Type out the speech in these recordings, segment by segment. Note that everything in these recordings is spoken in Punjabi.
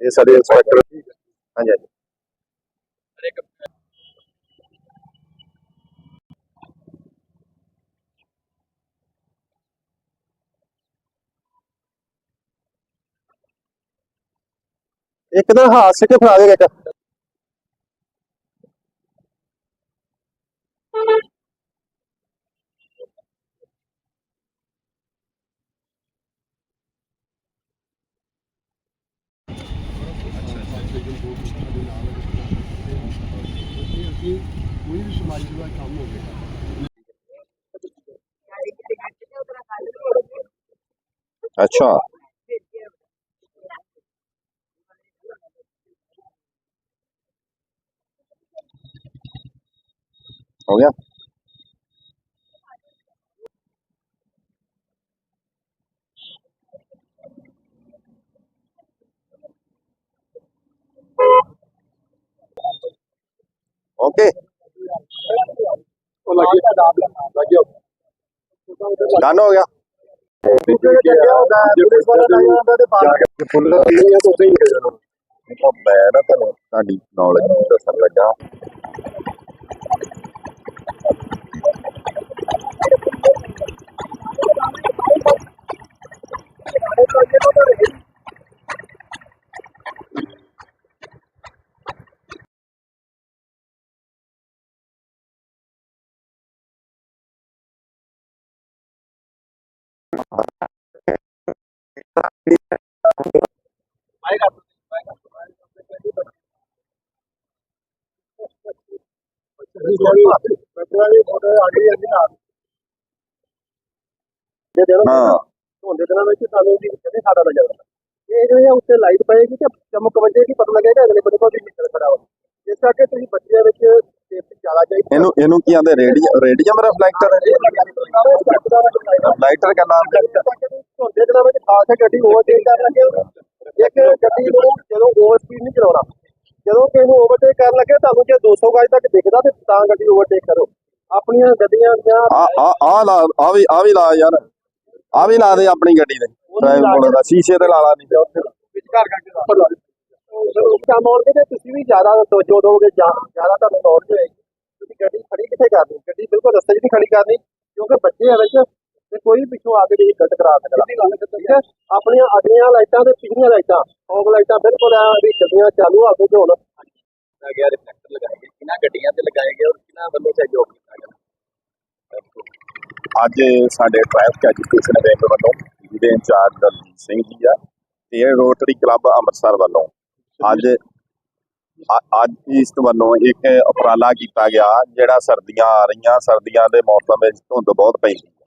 ਇਹ ਸਾਡੇ ਇੰਸਪੈਕਟਰ ਹਾਂਜੀ ਹਾਂਜੀ। ਇੱਕ ਦਿਨ ਹਾਸ ਕੇ ਫੜਾ ਦੇਗਾ ਇੱਕ? ਕੋਈ ਵੀ ਸਮਾਜ ਦਾ ਕੰਮ ਹੋਵੇ ਅੱਛਾ ਹੋ ਗਿਆ ਓਕੇ ਉਹ ਲੱਗੀ। ਲੱਗਿਓ ਡਨ ਹੋ ਗਿਆ। ਫੁੱਲ ਨਹੀਂ ਹੈ ਤਾਂ ਉਸੇ ਹੀ ਦੇਖੋ ਮੈਂ ਨਾ ਤੁਹਾਨੂੰ ਤੁਹਾਡੀ ਨੌਲੇਜ ਦੱਸਣ ਲੱਗਾ ਹਾਂ। ਧੁੰਦੇ ਦਿਨਾਂ ਵਿੱਚ ਸਾਨੂੰ ਵੀ ਕਦੇ ਸਾਡਾ ਨਾ ਜਾਵੇ ਇਹ ਜਿਹੜੇ ਉੱਤੇ ਲਾਈਟ ਪਏਗੀ ਤੇ ਚਮਕ ਵੱਜੇਗੀ ਪਤਾ ਲੱਗੇਗਾ ਅਗਲੇ ਬੰਦੇ ਕੋਲ ਵੀ ਨਿਕਲ ਖੜਾ ਹੋ। ਇਸ ਕਰਕੇ ਤੁਸੀਂ ਬੱਚਿਆਂ ਵਿੱਚ ਸੇਫਟੀ ਜ਼ਿਆਦਾ ਚਾਹੀਦੀ ਇਹਨੂੰ ਇਹਨੂੰ ਕੀ ਆਂਦੇ ਰੇਡੀਅਮ ਰੇਡੀਅਮ ਰਿਫਲੈਕਟਰ ਵਿੱਚ ਖਾਸ ਹੈ ਗੱਡੀ ਓਵਰਟੇਕ ਕਰਨ ਲੱਗੇ ਇੱਕ ਗੱਡੀ ਨੂੰ ਜਦੋਂ ਓਵਰ ਸਪੀਡ ਨਹੀਂ ਚਲਾਉਣਾ ਜਦੋਂ ਕਿਸੇ ਨੂੰ ਓਵਰਟੇਕ ਕਰਨ ਲੱਗੇ ਤੁਹਾਨੂੰ ਜੇ 200 ਗਜ ਤੱਕ ਦਿਖਦਾ ਤੇ ਤਾਂ ਗੱਡੀ ਓਵਰਟੇਕ ਕਰੋ। ਆਪਣੀਆਂ ਗੱਡੀਆਂ ਆ ਆ ਆ ਲਾ ਆ ਵੀ ਆ ਵੀ ਲਾ ਯਾਰ। ਆ ਵੀ ਲਾ ਦੇ ਆਪਣੀ ਗੱਡੀ ਦੇ ਡਰਾਈਵ ਮੋਡ ਦਾ। ਸ਼ੀਸ਼ੇ ਤੇ ਲਾ ਲਾ ਨਹੀਂ ਵਿਚਕਾਰ ਕਰਕੇ ਉੱਪਰ ਲਾ ਦਿਓ। ਕੰਮ ਆਉਣਗੇ ਤੇ ਤੁਸੀਂ ਵੀ ਜ਼ਿਆਦਾ ਸੋਚੋ ਦੋਗੇ ਜ਼ਿਆਦਾ ਤੁਹਾਨੂੰ ਨੌਲੇਜ ਹੋਏਗੀ। ਤੁਸੀਂ ਗੱਡੀ ਖੜੀ ਕਿੱਥੇ ਕਰਨੀ? ਗੱਡੀ ਬਿਲਕੁਲ ਰਸਤੇ 'ਚ ਨਹੀਂ ਖੜੀ ਕਰਨੀ ਕਿਉਂਕਿ ਬੱਚੇ ਆ ਵਿੱਚ ਤੇ ਕੋਈ ਪਿੱਛੋਂ ਆ ਕੇ ਵੀ ਗਲਤ ਕਰਾ ਸਕਦਾ। ਠੀਕ ਹੈ? ਆਪਣੀਆਂ ਅਗਲੀਆਂ ਲਾਈਟਾਂ ਤੇ ਪਿਛਲੀਆਂ ਲਾਈਟਾਂ ਫੌਗ ਲਾਈਟਾਂ ਬਿਲਕੁਲ ਐ ਵੀ ਚੱਲੀਆਂ ਚਾਲੂ ਆ ਕੇ ਹੋਣ ਕੀਤਾ ਗਿਆ ਰਿਫਲੈਕਟਰ ਲਗਾਏ ਗਏ। ਕਿਹਨਾਂ ਗੱਡੀਆਂ ਤੇ ਲਗਾਏ ਗਏ ਔਰ ਕਿਹਨਾਂ ਵੱਲੋਂ ਸਹਿਯੋਗ ਕੀਤਾ ਗਿਆ? ਅੱਜ ਸਾਡੇ ਟ੍ਰੈਫਿਕ ਐਜੂਕੇਸ਼ਨ ਵਿੰਗ ਵੱਲੋਂ ਜਿਹਦੇ ਇੰਚਾਰਜ ਦਲਜੀਤ ਸਿੰਘ ਜੀ ਆ ਤੇ ਇਹ ਰੋਟਰੀ ਕਲੱਬ ਅੰਮ੍ਰਿਤਸਰ ਵੱਲੋਂ ਅੱਜ ਅੱਜ ਇਸ ਵੱਲੋਂ ਇੱਕ ਉਪਰਾਲਾ ਕੀਤਾ ਗਿਆ ਜਿਹੜਾ ਸਰਦੀਆਂ ਆ ਰਹੀਆਂ ਸਰਦੀਆਂ ਦੇ ਮੌਸਮ ਵਿੱਚ ਧੁੰਦ ਬਹੁਤ ਪੈਂਦੀ ਹੈ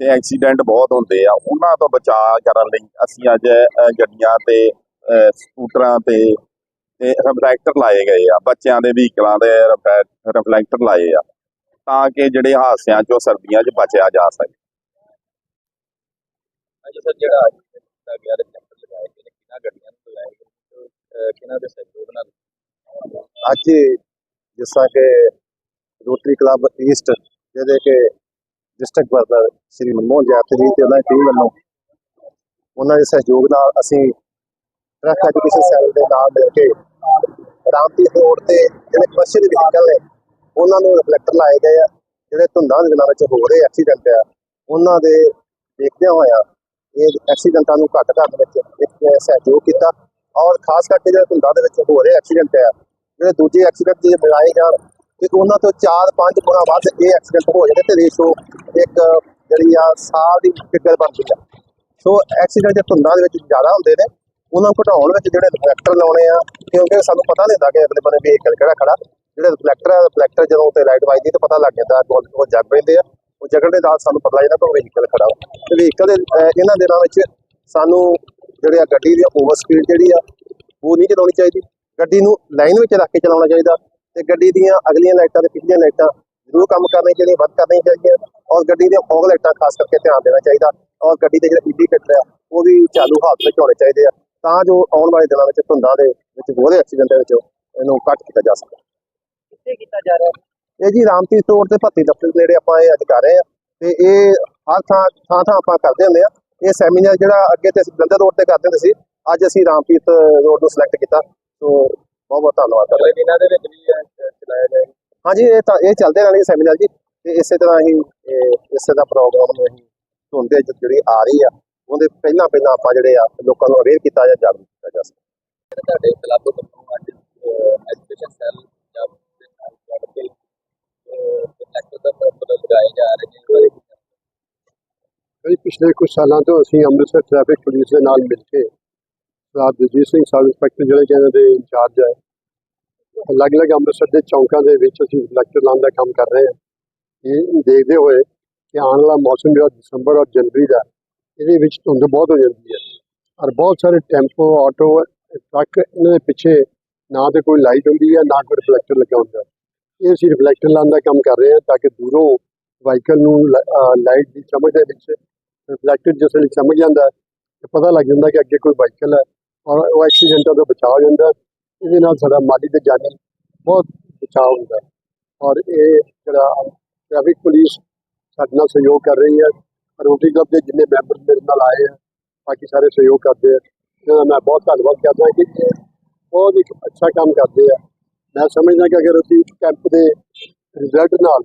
ਤੇ ਐਕਸੀਡੈਂਟ ਬਹੁਤ ਹੁੰਦੇ ਆ। ਉਹਨਾਂ ਤੋਂ ਬਚਾਅ ਕਰਨ ਲਈ ਅਸੀਂ ਅੱਜ ਗੱਡੀਆਂ ਤੇ ਸਕੂਟਰਾਂ ਤੇ ਤੇ ਰਿਫਲੈਕਟਰ ਲਾਏ ਗਏ ਆ। ਬੱਚਿਆਂ ਦੇ ਵਹੀਕਲਾਂ ਦੇ ਰਿਫਲੈਕਟਰ ਲਾਏ ਆ ਤਾਂ ਕਿ ਜਿਹੜੇ ਹਾਦਸਿਆਂ ਚੋਂ ਸਰਦੀਆਂ 'ਚ ਬਚਿਆ ਜਾ ਸਕੇ। ਅੱਜ ਸਰ ਜਿਹੜਾ ਅੱਜ ਕੀਤਾ ਗਿਆ ਰਿਫਲੈਕਟਰ ਲਗਾਏ ਗਏ ਨੇ ਕਿਹਨਾਂ ਗੱਡੀਆਂ ਨੂੰ ਲਗਾਏ ਗਏ ਨੇ ਤੇ, ਅਹ, ਕਿਹਨਾਂ ਦੇ ਸਹਿਯੋਗ ਨਾਲ? ਅੱਜ ਜਿਸ ਕਿ ਰੋਟਰੀ ਕਲੱਬ ਈਸਟ ਜਿਹਦੇ ਕਿ ਡਿਸਟ੍ਰਿਕਟ ਬਰਦਰ ਸ੍ਰੀ ਮਨਮੋਹਨ ਜੈਪਤੀ ਜੀ ਤੇ ਉਹਨਾਂ ਦੀ ਟੀਮ ਵੱਲੋਂ ਉਹਨਾਂ ਦੇ ਸਹਿਯੋਗ ਨਾਲ ਅਸੀਂ ਟਰੱਕ ਐਜੂਕੇਸ਼ਨ ਸੈਲ ਦੇ ਨਾਲ ਮਿਲ ਕੇ ਰਾਮਪੀਰ ਰੋਡ ਤੇ ਜਿਹੜੇ ਕਮਰਸ਼ੀਅਲ ਵਹੀਕਲ ਨੇ, ਉਹਨਾਂ ਨੂੰ ਰਿਫਲੈਕਟਰ ਲਾਏ ਗਏ ਆ, ਜਿਹੜੇ ਧੁੰਦਾਂ ਦੇ ਨਾਲ ਵਿੱਚ ਹੋ ਰਹੇ ਐਕਸੀਡੈਂਟ ਆ, ਉਹਨਾਂ ਦੇ ਦੇਖਦਿਆਂ ਹੋਇਆ ਇਹ ਐਕਸੀਡੈਂਟਾਂ ਨੂੰ ਘੱਟ ਕਰਨ ਵਿੱਚ ਇੱਕ ਸਹਿਯੋਗ ਕੀਤਾ ਔਰ ਖਾਸ ਕਰਕੇ ਜਿਹੜੇ ਧੁੰਦਾਂ ਦੇ ਵਿੱਚ ਹੋ ਰਹੇ ਐਕਸੀਡੈਂਟ ਆ, ਜਿਹੜੇ ਦੂਜੇ ਐਕਸੀਡੈਂਟ ਜੇ ਮਿਲਾਏ ਜਾਣ ਤੇ ਉਹਨਾਂ ਤੋਂ 4-5 ਗੁਣਾ ਵੱਧ ਇਹ ਐਕਸੀਡੈਂਟ ਹੋ ਜਾਂਦੇ ਤੇ ਰੇਸ਼ੋ ਇੱਕ ਜਿਹੜੀ ਆ ਸਾਲ ਦੀ ਫਿਗਰ ਬਣਦੀ ਆ। ਸੋ ਐਕਸੀਡੈਂਟ ਧੁੰਦਾਂ ਦੇ ਵਿੱਚ ਜ਼ਿਆਦਾ ਹੁੰਦੇ ਨੇ। ਉਹਨਾਂ ਨੂੰ ਘਟਾਉਣ ਵਿੱਚ ਜਿਹੜੇ ਰਿਫਲੈਕਟਰ ਲਾਉਣੇ ਆ ਕਿਉਂਕਿ ਸਾਨੂੰ ਪਤਾ ਨਹੀਂ ਹੁੰਦਾ ਕਿ ਅਗਲੇ ਬੰਦੇ ਵਹੀਕਲ ਕਿਹੜਾ ਖੜਾ। ਜਿਹੜੇ ਰਿਫਲੈਕਟਰ ਆ ਰਿਫਲੈਕਟਰ ਜਦੋਂ ਤੇ ਲਾਈਟ ਵੱਜਦੀ ਤਾਂ ਪਤਾ ਲੱਗ ਜਾਂਦਾ ਕਿ ਉਹ ਜਗ ਪੈਂਦੇ ਆ। ਉਹ ਜਗਣ ਦੇ ਨਾਲ ਸਾਨੂੰ ਪਤਾ ਲੱਗਦਾ ਕਿ ਵਹੀਕਲ ਖੜਾ ਵਾ। ਤੇ ਵਹੀਕਲ ਦੇ ਅਹ, ਇਹਨਾਂ ਦਿਨਾਂ ਵਿੱਚ ਸਾਨੂੰ ਜਿਹੜੇ ਆ ਗੱਡੀ ਦੀ ਓਵਰ ਸਪੀਡ ਜਿਹੜੀ ਆ ਉਹ ਨਹੀਂ ਚਲਾਉਣੀ ਚਾਹੀਦੀ। ਗੱਡੀ ਨੂੰ ਲਾਈਨ ਵਿੱਚ ਰੱਖ ਕੇ ਚਲਾਉਣਾ ਚਾਹੀਦਾ। ਤੇ ਗੱਡੀ ਦੀਆਂ ਅਗਲੀਆਂ ਲਾਈਟਾਂ ਤੇ ਪਿਛਲੀਆਂ ਲਾਈਟਾਂ ਜ਼ਰੂਰ ਕੰਮ ਕਰਨੀਆਂ ਚਾਹੀਦੀਆਂ ਵੱਧ ਕਰਨੀਆਂ ਚਾਹੀਦੀਆਂ ਔਰ ਗੱਡੀ ਦੀਆਂ ਫੌਗ ਲਾਈਟਾਂ ਖਾਸ ਕਰਕੇ ਧਿਆਨ ਦੇਣਾ ਚਾਹੀਦਾ ਔਰ ਗੱਡੀ ਦੇ ਜਿਹੜੇ ਇੰਡੀਕੇਟਰ ਆ ਉਹ ਵੀ ਚਾਲੂ ਹਾਲਤ ਵਿੱਚ ਹੋਣੇ ਚਾਹੀਦੇ ਆ ਤਾਂ ਜੋ ਆਉਣ ਵਾਲੇ ਦਿਨਾਂ ਵਿੱਚ ਧੁੰਦਾਂ ਦੇ ਵਿੱਚ ਬਹੁਤੇ ਐਕਸੀਡੈਂਟ ਦੇ ਵਿੱਚ ਇਹਨੂੰ ਘੱਟ ਕੀਤਾ ਜਾ ਸਕੇ। ਕਿੱਥੇ ਕੀਤਾ ਜਾ ਰਿਹਾ? ਇਹ ਜੀ ਰਾਮਪੀਰ ਰੋਡ ਤੇ ਭੱਤੀ ਦਫ਼ਤਰ ਦੇ ਨੇੜੇ ਆਪਾਂ ਇਹ ਅੱਜ ਕਰ ਰਹੇ ਆ ਤੇ ਇਹ ਹਰ ਥਾਂ ਥਾਂ ਥਾਂ ਆਪਾਂ ਕਰਦੇ ਹੁੰਦੇ ਆ ਇਹ ਸੈਮੀਨਾਰ ਜਿਹੜਾ ਅੱਗੇ ਤੇ ਅਸੀਂ ਜਲੰਧਰ ਰੋਡ ਤੇ ਕਰਦੇ ਹੁੰਦੇ ਸੀ ਅੱਜ ਅਸੀਂ ਰਾਮਪੀਤ ਰੋਡ ਨੂੰ ਸਿਲੈਕਟ ਕੀਤਾ। ਸੋ ਬਹੁਤ ਬਹੁਤ ਧੰਨਵਾਦ ਅਗਲੇ ਦਿਨਾਂ ਦੇ ਵਿੱਚ ਵੀ ਚਲਾਇਆ ਜਾਏਗਾ ਹਾਂਜੀ ਇਹ ਤਾਂ ਇਹ ਚੱਲਦੇ ਰਹਿਣਗੇ ਸੈਮੀਨਾਰ ਜੀ। ਤੇ ਇਸੇ ਤਰ੍ਹਾਂ ਹੀ ਇਹ- ਇਸੇ ਦਾ ਪ੍ਰੋਗਰਾਮ ਨੂੰ ਅਸੀਂ ਧੁੰਦੇ ਜਿਹੜੀ ਆ ਰਹੀ ਆ ਉਹਦੇ ਪਹਿਲਾਂ ਪਹਿਲਾਂ ਆਪਾਂ ਜਿਹੜੇ ਆ ਲੋਕਾਂ ਨੂੰ ਅਵੇਅਰ ਕੀਤਾ ਜਾਂ ਜਾਗਰੂਕ ਕੀਤਾ ਜਾ ਸਕਦਾ ਤੁਹਾਡੇ ਕਲੱਬ ਵੱਲੋਂ ਅੱਜ ਐਜੂਕੇਸ਼ਨ ਸੈੱਲ ਪੰਜਾਬ ਦੇ ਨਾਲ ਜੁੜ ਕੇ ਕਨੈਕਟ ਦਾ ਪ੍ਰੋਗਰਾਮ ਲਗਾਏ ਜਾ ਰਹੇ ਨੇ ਪਿਛਲੇ ਕੁਝ ਸਾਲਾਂ ਤੋਂ ਅਸੀਂ ਅੰਮ੍ਰਿਤਸਰ ਟ੍ਰੈਫਿਕ ਪੁਲਿਸ ਦੇ ਨਾਲ ਮਿਲ ਕੇ ਸਰਦਾਰ ਦਲਜੀਤ ਸਿੰਘ ਸਬ ਇੰਸਪੈਕਟਰ ਜਿਹੜੇ ਕਿ ਇਹਨਾਂ ਦੇ ਇੰਚਾਰਜ ਹੈ। ਅਲੱਗ-ਅਲੱਗ ਅੰਮ੍ਰਿਤਸਰ ਦੇ ਚੌਂਕਾਂ ਦੇ ਵਿੱਚ ਅਸੀਂ ਇਲੈਕਟਰ ਲਾਉਣ ਦਾ ਕੰਮ ਕਰ ਰਹੇ ਹਾਂ। ਇਹ ਦੇਖਦੇ ਹੋਏ ਕਿ ਆਉਣ ਵਾਲਾ ਮੌਸਮ ਜਿਹੜਾ ਦਸੰਬਰ ਔਰ ਜਨਵਰੀ ਦਾ ਇਹਦੇ ਵਿੱਚ ਧੁੰਦ ਬਹੁਤ ਹੋ ਜਾਂਦੀ ਹੈ ਔਰ ਬਹੁਤ ਸਾਰੇ ਟੈਂਪੋ ਆਟੋ ਟਰੱਕ ਇਹਨਾਂ ਦੇ ਪਿੱਛੇ ਨਾ ਤੇ ਕੋਈ ਲਾਈਟ ਹੁੰਦੀ ਹੈ ਨਾ ਕੋਈ ਰਿਫਲੈਕਟਰ ਲੱਗਾ ਹੁੰਦਾ। ਇਹ ਅਸੀਂ ਰਿਫਲੈਕਟਰ ਲਾਉਣ ਦਾ ਕੰਮ ਕਰ ਰਹੇ ਹਾਂ ਤਾਂ ਕਿ ਦੂਰੋਂ ਵਾਹੀਕਲ ਨੂੰ ਲਾਈਟ ਦੀ ਚਮਕ ਦੇ ਵਿੱਚ ਰਿਫਲੈਕਟਰ ਜਿਸ ਵੇਲੇ ਚਮਕ ਜਾਂਦਾ ਹੈ, ਤੇ ਪਤਾ ਲੱਗ ਜਾਂਦਾ ਕਿ ਅੱਗੇ ਕੋਈ ਵਾਹੀਕਲ ਹੈ। ਔਰ ਉਹ ਐਕਸੀਡੈਂਟਾਂ ਤੋਂ ਬਚਾਅ ਜਾਂਦਾ। ਇਹਦੇ ਨਾਲ ਸਾਡਾ ਮਾਲੀ ਤੇ ਜਾਨੀ ਬਹੁਤ ਬਚਾਅ ਹੁੰਦਾ। ਔਰ ਇਹ ਜਿਹੜਾ ਟ੍ਰੈਫਿਕ ਪੁਲਿਸ ਸਾਡੇ ਨਾਲ ਸਹਿਯੋਗ ਕਰ ਰਹੀ ਹੈ। ਰੋਟਰੀ ਕਲੱਬ ਦੇ ਜਿੰਨੇ ਮੈਂਬਰ ਮੇਰੇ ਨਾਲ ਆਏ ਆ, ਬਾਕੀ ਸਾਰੇ ਸਹਿਯੋਗ ਕਰਦੇ ਆ। ਇਹਨਾਂ ਦਾ ਮੈਂ ਬਹੁਤ ਧੰਨਵਾਦ ਕਰਦਾ ਕਿ ਇਹ ਬਹੁਤ ਇੱਕ ਅੱਛਾ ਕੰਮ ਕਰਦੇ ਆ। ਮੈਂ ਸਮਝਦਾ ਕਿ ਅਗਰ ਅਸੀਂ ਕੈਂਪ ਦੇ ਰਿਜ਼ਲਟ ਨਾਲ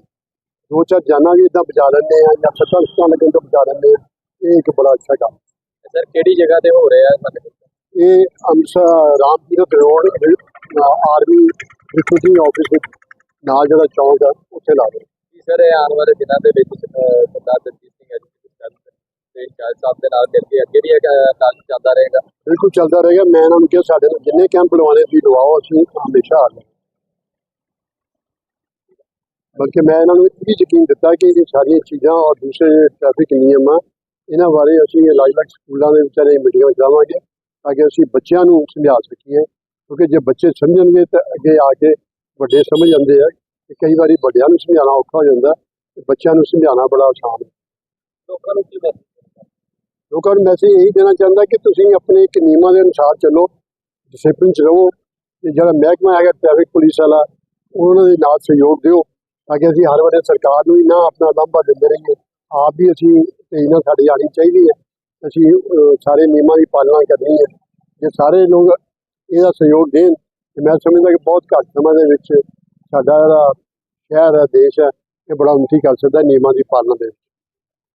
ਦੋ ਚਾਰ ਜਾਨਾਂ ਵੀ ਇਦਾਂ ਬਚਾ ਲੈਂਦੇ ਆ ਜਾਂ ਸੱਤਾਂ ਸੱਤਾਂ ਲੱਗਣ ਤੋਂ ਬਚਾ ਲੈਂਦੇ ਆ, ਇਹ ਇੱਕ ਬੜਾ ਅੱਛਾ ਕੰਮ। ਸਰ ਕਿਹੜੀ ਜਗ੍ਹਾ ਤੇ ਹੋ ਰਿਹਾ ਹੈ ਸਾਡੇ ਇਹ Amritsar Ramtirath road army recruiting office ਦੇ ਨਾਲ ਜਿਹੜਾ ਚੌਂਕ ਆ ਉੱਥੇ ਲਾ ਰਹੇ ਕੀ ਸਰ ਇਹ ਆਉਣ ਵਾਲੇ ਦਿਨਾਂ ਦੇ ਵਿੱਚ ਸਰਦਾਰ ਦਲਜੀਤ ਸਿੰਘ ਐਜੂਕੇਸ਼ਨ ਸੈੱਲ ਤੇ ਇੰਚਾਰਜ ਸਾਹਿਬ ਦੇ ਨਾਲ ਮਿਲ ਕੇ ਅੱਗੇ ਵੀ ਇਹ ਕੰਮ ਚੱਲਦਾ ਰਹੇਗਾ। ਬਿਲਕੁਲ ਚੱਲਦਾ ਰਹੇਗਾ। ਮੈਂ ਇਹਨਾਂ ਨੂੰ ਕਿਹਾ ਸਾਡੇ ਨਾਲ ਜਿੰਨੇ ਕੈਂਪ ਲਵਾਉਣੇ ਸੀ ਲਵਾਓ ਅਸੀਂ ਹਮੇਸ਼ਾ ਹਾਜ਼ਰ। ਬਲਕਿ ਮੈਂ ਇਹਨਾਂ ਨੂੰ ਇਹ ਵੀ ਯਕੀਨ ਦਿੱਤਾ ਕਿ ਇਹ ਸਾਰੀਆਂ ਚੀਜ਼ਾਂ ਔਰ ਦੂਸਰੇ ਟ੍ਰੈਫਿਕ ਨਿਯਮ ਆ ਇਹਨਾਂ ਬਾਰੇ ਅਸੀਂ ਅਲੱਗ-ਅਲੱਗ ਸਕੂਲਾਂ ਦੇ ਵਿੱਚ ਇਹ ਮੀਟਿੰਗਾਂ ਕਰਾਵਾਂਗੇ ਤਾਂ ਕਿ ਅਸੀਂ ਬੱਚਿਆਂ ਨੂੰ ਸਮਝਾ ਸਕੀਏ। ਕਿਉਂਕਿ ਜੇ ਬੱਚੇ ਸਮਝਣਗੇ ਤਾਂ ਅੱਗੇ ਆ ਕੇ ਵੱਡੇ ਸਮਝ ਜਾਂਦੇ ਆ ਕਿ ਕਈ ਵਾਰੀ ਵੱਡਿਆਂ ਨੂੰ ਸਮਝਾਉਣਾ ਔਖਾ ਹੋ ਜਾਂਦਾ ਤੇ ਬੱਚਿਆਂ ਨੂੰ ਸਮਝਾਉਣਾ ਬੜਾ ਆਸਾਨ ਹੈ। ਲੋਕਾਂ ਨੂੰ ਕੀ ਲੋਕਾਂ ਨੂੰ ਮੈਸੇਜ ਇਹੀ ਦੇਣਾ ਚਾਹੁੰਦਾ ਕਿ ਤੁਸੀਂ ਆਪਣੇ ਇੱਕ ਨਿਯਮਾਂ ਦੇ ਅਨੁਸਾਰ ਚੱਲੋ ਡਿਸਪਲਿਨ ਚ ਰਹੋ ਤੇ ਜਿਹੜਾ ਮਹਿਕਮਾ ਹੈਗਾ ਟ੍ਰੈਫਿਕ ਪੁਲਿਸ ਵਾਲਾ ਉਹਨਾਂ ਦੇ ਨਾਲ ਸਹਿਯੋਗ ਦਿਓ ਤਾਂ ਕਿ ਅਸੀਂ ਹਰ ਵਾਰ ਸਰਕਾਰ ਨੂੰ ਹੀ ਨਾ ਆਪਣਾ ਲਾਂਭਾ ਦਿੰਦੇ ਰਹੀਏ। ਆਪ ਵੀ ਅਸੀਂ ਤੇ ਇਹਨਾਂ ਸਾਡੀ ਆਣੀ ਚਾਹੀਦੀ ਹੈ। ਅਸੀਂ ਸਾਰੇ ਨਿਯਮਾਂ ਦੀ ਪਾਲਣਾ ਕਰਨੀ ਹੈ। ਜੇ ਸਾਰੇ ਲੋਕ ਇਹਦਾ ਸਹਿਯੋਗ ਦੇਣ, ਤੇ ਮੈਂ ਸਮਝਦਾ ਕਿ ਬਹੁਤ ਘੱਟ ਸਮੇਂ ਦੇ ਵਿੱਚ ਸਾਡਾ ਜਿਹੜਾ ਸ਼ਹਿਰ ਹੈ, ਦੇਸ਼ ਹੈ, ਇਹ ਬੜਾ ਉੱਨਤੀ ਕਰ ਸਕਦਾ ਨਿਯਮਾਂ ਦੀ ਪਾਲਣਾ ਦੇ